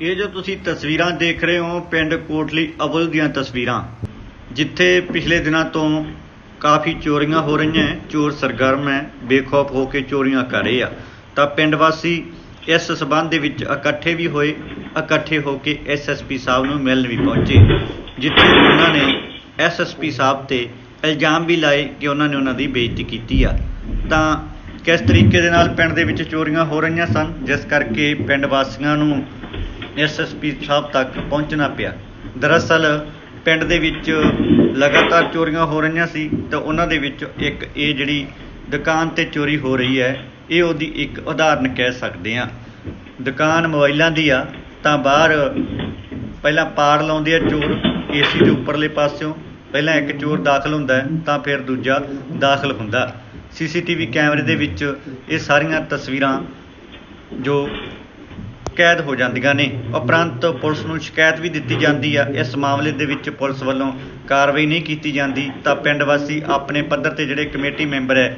ਇਹ ਜੋ ਤੁਸੀਂ ਤਸਵੀਰਾਂ ਦੇਖ ਰਹੇ ਹੋ, ਪਿੰਡ ਕੋਟਲੀ ਅਵਲ ਦੀਆਂ ਤਸਵੀਰਾਂ, ਜਿੱਥੇ ਪਿਛਲੇ ਦਿਨਾਂ ਤੋਂ ਕਾਫੀ ਚੋਰੀਆਂ ਹੋ ਰਹੀਆਂ ਹੈ, ਚੋਰ ਸਰਗਰਮ ਹੈ, ਬੇਖੌਫ ਹੋ ਕੇ ਚੋਰੀਆਂ ਕਰ ਰਹੇ ਆ। ਤਾਂ ਪਿੰਡ ਵਾਸੀ ਇਸ ਸਬੰਧ ਦੇ ਵਿੱਚ ਇਕੱਠੇ ਵੀ ਹੋਏ, ਇਕੱਠੇ ਹੋ ਕੇ ਐਸਐਸਪੀ ਸਾਹਿਬ ਨੂੰ ਮਿਲਣ ਵੀ ਪਹੁੰਚੇ, ਜਿੱਥੇ ਉਹਨਾਂ ਨੇ ਐਸਐਸਪੀ ਸਾਹਿਬ ਤੇ ਇਲਜ਼ਾਮ ਵੀ ਲਾਏ ਕਿ ਉਹਨਾਂ ਨੇ ਉਹਨਾਂ ਦੀ ਬੇਇੱਜ਼ਤੀ ਕੀਤੀ ਆ। ਤਾਂ ਕਿਸ ਤਰੀਕੇ ਦੇ ਨਾਲ ਪਿੰਡ ਦੇ ਵਿੱਚ ਚੋਰੀਆਂ ਹੋ ਰਹੀਆਂ ਸਨ, ਜਿਸ ਕਰਕੇ ਪਿੰਡ ਵਾਸੀਆਂ ਨੂੰ ਐਸਐਸਪੀ ਸਾਹਿਬ ਤੱਕ ਪਹੁੰਚਣਾ ਪਿਆ। ਦਰਅਸਲ, ਪਿੰਡ ਦੇ ਵਿੱਚ ਲਗਾਤਾਰ ਚੋਰੀਆਂ ਹੋ ਰਹੀਆਂ ਸੀ, ਤਾਂ ਉਹਨਾਂ ਦੇ ਵਿੱਚ ਇੱਕ ਇਹ ਜਿਹੜੀ ਦੁਕਾਨ ਤੇ ਚੋਰੀ ਹੋ ਰਹੀ ਹੈ, ਇਹ ਉਹਦੀ ਇੱਕ ਉਦਾਹਰਨ ਕਹਿ ਸਕਦੇ ਆ ਦੁਕਾਨ ਮੋਬਾਈਲਾਂ ਦੀ ਆ, ਤਾਂ ਬਾਹਰ ਪਹਿਲਾਂ ਪਾੜ ਲਾਉਂਦੇ ਆ ਚੋਰ, ਏਸੀ ਦੇ ਉੱਪਰਲੇ ਪਾਸਿਓਂ। ਪਹਿਲਾਂ ਇੱਕ ਚੋਰ ਦਾਖਲ ਹੁੰਦਾ ਤਾਂ ਫਿਰ ਦੂਜਾ ਦਾਖਲ ਹੁੰਦਾ। ਸੀਸੀਟੀਵੀ ਕੈਮਰੇ ਦੇ ਵਿੱਚ ਇਹ ਸਾਰੀਆਂ ਤਸਵੀਰਾਂ ਜੋ ਕੈਦ ਹੋ ਜਾਂਦੀਆਂ ਨੇ। ਉਪਰੰਤ ਪੁਲਿਸ ਨੂੰ ਸ਼ਿਕਾਇਤ ਵੀ ਦਿੱਤੀ ਜਾਂਦੀ ਆ। ਇਸ ਮਾਮਲੇ ਦੇ ਵਿੱਚ ਪੁਲਿਸ ਵੱਲੋਂ ਕਾਰਵਾਈ ਨਹੀਂ ਕੀਤੀ ਜਾਂਦੀ। ਤਾਂ ਪਿੰਡ ਵਾਸੀ ਆਪਣੇ ਪੱਧਰ ਤੇ ਜਿਹੜੇ ਕਮੇਟੀ ਮੈਂਬਰ ਹੈ,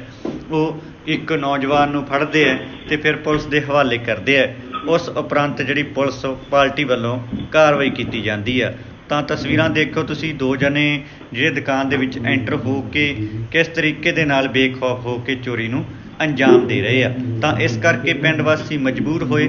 ਉਹ ਇੱਕ ਨੌਜਵਾਨ ਨੂੰ ਫੜਦੇ ਹੈ ਤੇ ਫਿਰ ਪੁਲਿਸ ਦੇ ਹਵਾਲੇ ਕਰਦੇ ਹੈ। ਉਸ ਉਪਰੰਤ ਜਿਹੜੀ ਪੁਲਿਸ ਪਾਰਟੀ ਵੱਲੋਂ ਕਾਰਵਾਈ ਕੀਤੀ ਜਾਂਦੀ ਆ। ਤਾਂ ਤਸਵੀਰਾਂ ਦੇਖੋ ਤੁਸੀਂ, ਦੋ ਜਣੇ ਜਿਹੜੇ ਦੁਕਾਨ ਦੇ ਵਿੱਚ ਐਂਟਰ ਹੋ ਕੇ ਕਿਸ ਤਰੀਕੇ ਦੇ ਨਾਲ ਬੇਖੌਫ ਹੋ ਕੇ ਚੋਰੀ ਨੂੰ ਅੰਜਾਮ ਦੇ ਰਹੇ ਆ। ਤਾਂ ਇਸ ਕਰਕੇ ਪਿੰਡ ਵਾਸੀ ਮਜਬੂਰ ਹੋਏ।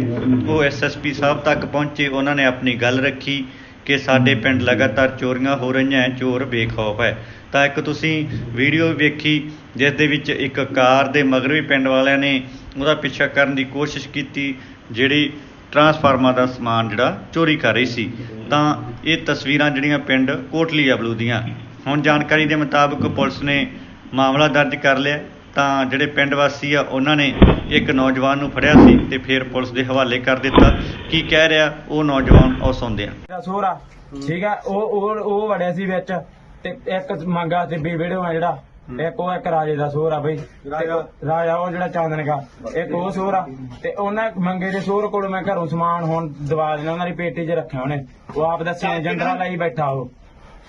ਉਹ ਐਸਐਸਪੀ ਸਾਹਿਬ ਤੱਕ ਪਹੁੰਚੇ। ਉਹਨਾਂ ਨੇ ਆਪਣੀ ਗੱਲ ਰੱਖੀ ਕਿ ਸਾਡੇ ਪਿੰਡ ਲਗਾਤਾਰ ਚੋਰੀਆਂ ਹੋ ਰਹੀਆਂ ਹੈ ਚੋਰ ਬੇਖੌਫ ਹੈ ਤਾਂ ਇੱਕ ਤੁਸੀਂ ਵੀਡੀਓ ਵੇਖੀ, ਜਿਸ ਦੇ ਵਿੱਚ ਇੱਕ ਕਾਰ ਦੇ ਮਗਰ ਵੀ ਪਿੰਡ ਵਾਲਿਆਂ ਨੇ ਉਹਦਾ ਪਿੱਛਾ ਕਰਨ ਦੀ ਕੋਸ਼ਿਸ਼ ਕੀਤੀ, ਜਿਹੜੀ ਟਰਾਂਸਫਾਰਮਰ ਦਾ ਸਮਾਨ ਜਿਹੜਾ ਚੋਰੀ ਕਰ ਰਹੀ ਸੀ। ਤਾਂ ਇਹ ਤਸਵੀਰਾਂ ਜਿਹੜੀਆਂ ਪਿੰਡ ਕੋਟਲੀ ਅਬਲੂ ਦੀਆਂ। ਹੁਣ ਜਾਣਕਾਰੀ ਦੇ ਮੁਤਾਬਕ ਪੁਲਿਸ ਨੇ ਮਾਮਲਾ ਦਰਜ ਕਰ ਲਿਆ। ਤਾਂ ਜਿਹੜੇ ਪਿੰਡ ਵਾਸੀ ਆ ਉਹਨਾਂ ਨੇ ਇੱਕ ਨੌਜਵਾਨ ਨੂੰ ਫੜਿਆ ਸੀ ਤੇ ਫਿਰ ਪੁਲਿਸ ਦੇ ਹਵਾਲੇ ਕਰ ਦਿੱਤਾ। ਕੀ ਕਹਿ ਰਿਹਾ? ਉਹ ਨੌਜਵਾਨ ਉਹ ਸੁਣਦੇ ਆ। ਮੇਰਾ ਸੋਹਰਾ ਠੀਕ ਆ? ਉਹ ਉਹ ਉਹ ਵੜਿਆ ਸੀ ਵਿੱਚ ਤੇ ਇੱਕ ਮੰਗਾ ਤੇ ਵੀ ਵੀਡੀਓ ਆ ਜਿਹੜਾ ਇੱਕ ਉਹ ਇੱਕ ਰਾਜੇ ਦਾ ਸੋਹਰਾ ਬਈ ਰਾਜਾ ਉਹ। ਜਿਹੜਾ ਚਾਂਦਨ ਦਾ ਇੱਕ ਉਹ ਸੋਹਰਾ। ਤੇ ਉਹਨਾਂ ਮੰਗੇ ਦੇ ਸੋਹਰ ਕੋਲ ਮੈਂ ਘਰੋਂ ਸਮਾਨ ਹੁਣ ਦਵਾ ਦੇਣਾ ਉਹਨਾਂ ਦੀ ਪੇਟੀ 'ਚ ਰੱਖਿਆ ਉਹਨੇ। ਉਹ ਆਪ ਦੱਸਿਆ ਜੰਦਰਾ ਲਈ ਬੈਠਾ ਉਹ।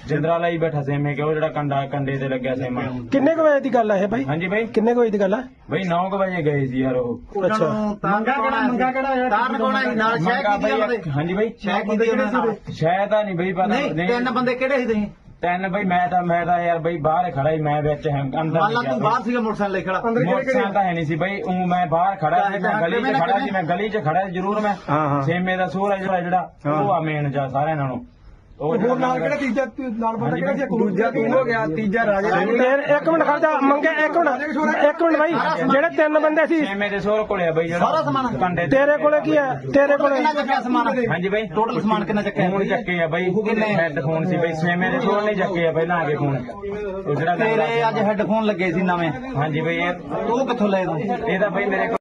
ਜੰਦਰਾ ਲਈ ਬੈਠਾ ਸੇਮੇ ਕਿ ਉਹ ਜਿਹੜਾ ਕੰਡਾ ਕੰਡੇ ਤੇ ਲੱਗਿਆ ਸੇਮਾ। ਕਿੰਨੇ ਕੁ ਵਜੇ ਦੀ ਗੱਲ ਹੈ ਇਹ ਬਾਈ? ਹਾਂਜੀ ਬਈ। ਕਿੰਨੇ ਕੁ ਵਜੇ ਦੀ ਗੱਲ ਹੈ ਬਈ 9 ਵਜੇ ਗਏ ਸੀ ਯਾਰ ਉਹ। ਅੱਛਾ। ਮੰਗਾ ਕਿਹੜਾ ਮੰਗਾ ਕਿਹੜਾ ਤਾਰਨ ਕੋਣਾ ਸੀ? ਨਾਲ ਸ਼ਹਿ ਕੀਤੀ ਉਹਦੇ? ਹਾਂਜੀ ਬਈ। ਸ਼ਹਿ ਕੀਤੀ ਉਹਦੇ ਸ਼ਾਇਦ ਤਾਂ ਨਹੀਂ ਬਈ ਪਤਾ ਨਹੀਂ ਤਿੰਨ ਬੰਦੇ ਕਿਹੜੇ ਸੀ ਤੁਸੀਂ? ਤਿੰਨ ਬਈ ਮੈਂ ਤਾਂ ਮੈਂ ਤਾਂ ਯਾਰ ਬਈ ਬਾਹਰ ਖੜਾ ਹੀ ਮੈਂ ਵਿੱਚ ਹਾਂ ਅੰਦਰ ਮੰਨ ਲਾ ਨਹੀਂ ਤੂੰ ਬਾਹਰ ਸੀਗਾ ਮੋਟਰਸਾਈਕਲ ਲੈ ਖੜਾ। ਮੋਟਰਸਾਈਕਲ ਤਾਂ ਹੈ ਨਹੀਂ ਸੀ ਬਈ ਉਹ ਮੈਂ ਬਾਹਰ ਖੜਾ ਸੀ ਮੈਂ ਗਲੀ 'ਚ ਖੜਾ ਸੀ ਮੈਂ ਗਲੀ 'ਚ ਖੜਾ ਜ਼ਰੂਰ ਮੈਂ। ਹਾਂ, ਹਾਂ। ਸੇਮੇ ਦਾ ਸੋਹਰਾ ਜਿਹੜਾ ਜਿਹੜਾ ਉਹ ਆ ਮੇਨ ਜਾ ਸਾਰਿਆਂ ਨਾਲੋਂ। ਹੋਰ ਨਾਲ ਕਿਹੜਾ ਤੀਜਾ ਨਾਲ ਬੰਦਾ ਕਿਹੜਾ ਸੀ? ਦੂਜਾ ਤੂੰ ਹੋ ਗਿਆ ਤੀਜਾ ਰਾਜੇ। ਫੇਰ ਇੱਕ ਮਿੰਟ ਖੜ ਜਾ ਮੰਗੇ ਇੱਕ ਮਿੰਟ ਇੱਕ ਮਿੰਟ ਬਾਈ ਜਿਹੜੇ ਤਿੰਨ ਬੰਦੇ ਸੀ। ਸੇਮੇ ਦੇ ਸੋਹਰ ਕੋਲੇ ਆ ਬਈ ਜਿਹੜਾ ਸਾਰਾ ਸਮਾਨ? ਕੰਡੇ ਤੇ। ਤੇਰੇ ਕੋਲੇ ਕੀ ਹੈ? ਤੇਰੇ ਕੋਲੇ। ਕਿੰਨਾ ਚੱਕਿਆ ਸਮਾਨ? ਹਾਂਜੀ ਬਈ। ਟੋਟਲ ਸਮਾਨ ਕਿੰਨਾ ਚੱਕਿਆ? ਫੋਨ ਚੱਕੇ ਆ ਬਈ। ਹੈੱਡਫੋਨ ਸੀ ਬਈ? ਸੇਮੇ ਦੇ ਸੋਹਰ ਨਹੀਂ ਚੱਕੇ ਆ ਪਹਿਲਾਂ ਆ ਕੇ ਫੋਨ। ਉਹ ਜਿਹੜਾ ਤੇਰੇ ਅੱਜ ਹੈੱਡਫੋਨ ਲੱਗੇ ਸੀ ਨਵੇਂ। ਹਾਂਜੀ ਬਈ ਇਹ ਉਹ ਕਿੱਥੋਂ ਲਏ ਤੂੰ? ਇਹ ਤਾਂ ਬਈ ਮੇਰੇ ਕੋਲ